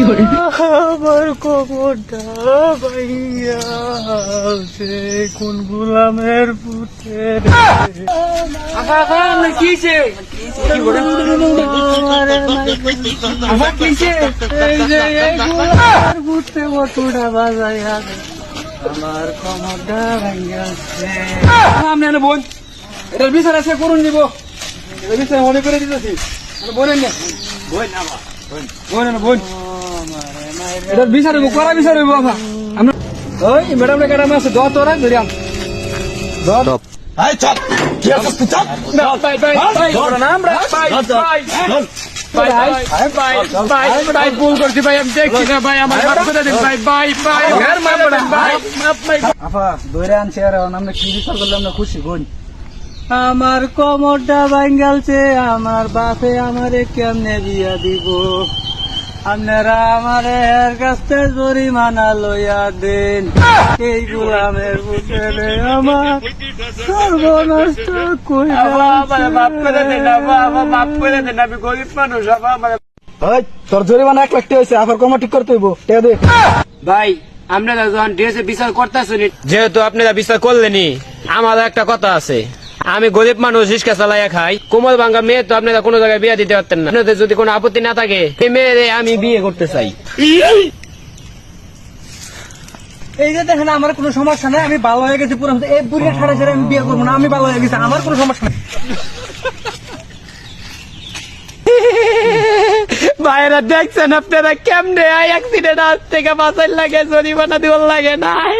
আমার কোমরটা ভাইয়া সে কোন গুলামের পুতের কিছে আমার কিছে এই যে এই গুলামের পুতে মটুটা বাজাইয়া আমার কোমরটা ভাইয়াছে আমি এনে বোন এটার বিচার আছে করুন নিব। এটার বিচার মনে করে দিতেছি। বোনেন না। বোন না বোন। এটার বিচার হইব করা বিচার হইব আমরা ওই ম্যাডাম রেখে ম্যাডাম আছে? দত ওরা ধরিয়াম দত এই চল। কি আছে? তুই চল। বাই বাই বাই না আমরা bye bye bye bye bye bye ভুল করছি ভাই। আমি দেখছি না ভাই। আমার মাফ করে দিন ভাই। বাই বাই ঘর মাফ করে ভাই। মাফ ভাই আফা ধরে আনছে আর আমরা কি বিচার খুশি বোন? আমার কোমরটা ভাঙ্গালছে আমার বাপে আমারে কেমনে বিয়া দিব? আপনারা আমারে এর কাছে জরিমানা লইয়া দেন। এই গুলামের আমার সর্বনষ্ট কইরা মাফ করে দেন বাবা মাফ করে দেন আমি গরিব মানুষ তোর জরিমানা এক লাখ টাকা হয়েছে আবার কমা ঠিক করতে হইব টাকা দে। ভাই আপনারা যখন ড্রেসে বিচার করতেছেন যেহেতু আপনারা বিচার করলেনি আমার একটা কথা আছে। আমি গরিব মানুষ রিক্সা চালাইয়া খাই। কোমল ভাঙ্গা মেয়ে তো আপনারা কোনো জায়গায় বিয়ে দিতে পারতেন না। আপনাদের যদি কোনো আপত্তি না থাকে এই মেয়েরে আমি বিয়ে করতে চাই। এই যে দেখেন আমার কোনো সমস্যা নাই আমি ভালো হয়ে গেছি পুরো এই বুড়িয়া ছাড়া ছেড়ে আমি বিয়ে করব না আমি ভালো হয়ে গেছি আমার কোনো সমস্যা নাই। ভাইরা দেখছেন আপনারা কেমনে? অ্যাক্সিডেন্ট আজ থেকে বাঁচার লাগে জরিমানা দেওয়ার লাগে নাই।